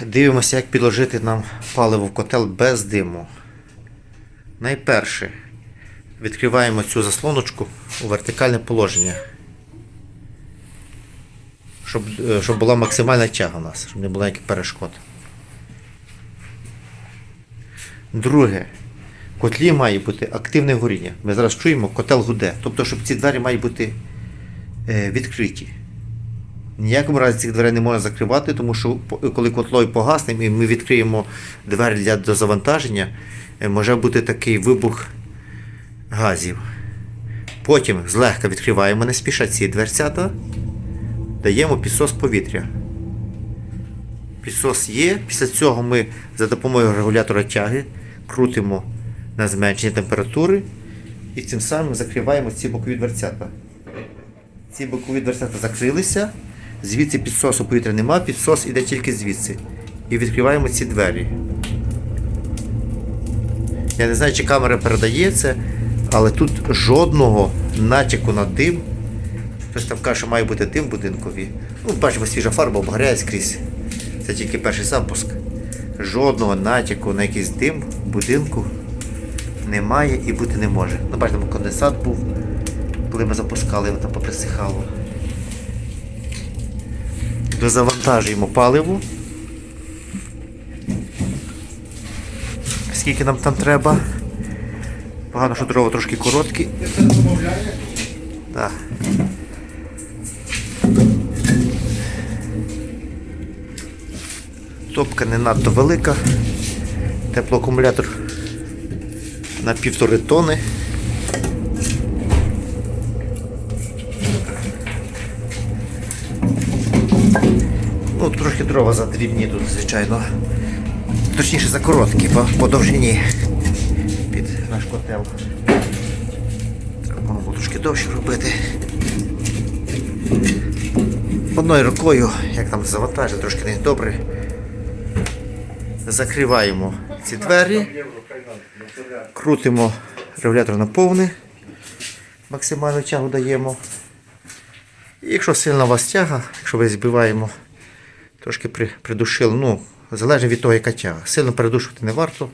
Дивимося, як підложити нам паливо в котел без диму. Найперше відкриваємо цю заслоночку у вертикальне положення. Щоб, е, щоб була максимальна тяга у нас, щоб не було ніяких перешкод. Друге, в котлі має бути активне горіння. Ми зараз чуємо, котел гуде. Тобто, щоб ці двері мають бути е, відкриті. Ніякому разі цих дверей не можна закривати, тому що коли котлою погасне і ми відкриємо двері для дозавантаження, е, може бути такий вибух газів. Потім злегка відкриваємо, не спіша ці дверцята, даємо підсос повітря. Підсос є. Після цього ми за допомогою регулятора тяги крутимо на зменшення температури і цим самим закриваємо ці бокові дверцята. Ці бокові дверцята закрилися, звідси підсосу повітря нема, підсос іде тільки звідси. І відкриваємо ці двері. Я не знаю, чи камера передає це, але тут жодного натяку на дим. Хтось там каже, що має бути дим будинкові. Ну, бачимо, свіжа фарба обгоряє скрізь. Це тільки перший запуск. Жодного натяку на якийсь дим в будинку немає і бути не може. Ну, бачимо, конденсат був, коли ми запускали, воно там поприсихало. Дозавантажуємо паливо. Скільки нам там треба? Погано, що дрова трошки короткі. Так. Топка не надто велика. Теплоакумулятор на півтори тони. Ну, трошки дрова задрібні тут, звичайно. Точніше за короткі, по, по довжині під наш котел. Треба було трошки довше робити. Одною рукою, як там завантажити, трошки не добре. Закриваємо ці двері, крутимо регулятор на повний, максимальну тягу даємо. І якщо сильна у вас тяга, якщо ви збиваємо, трошки при, придушили, ну, залежно від того, яка тяга. Сильно передушувати не варто.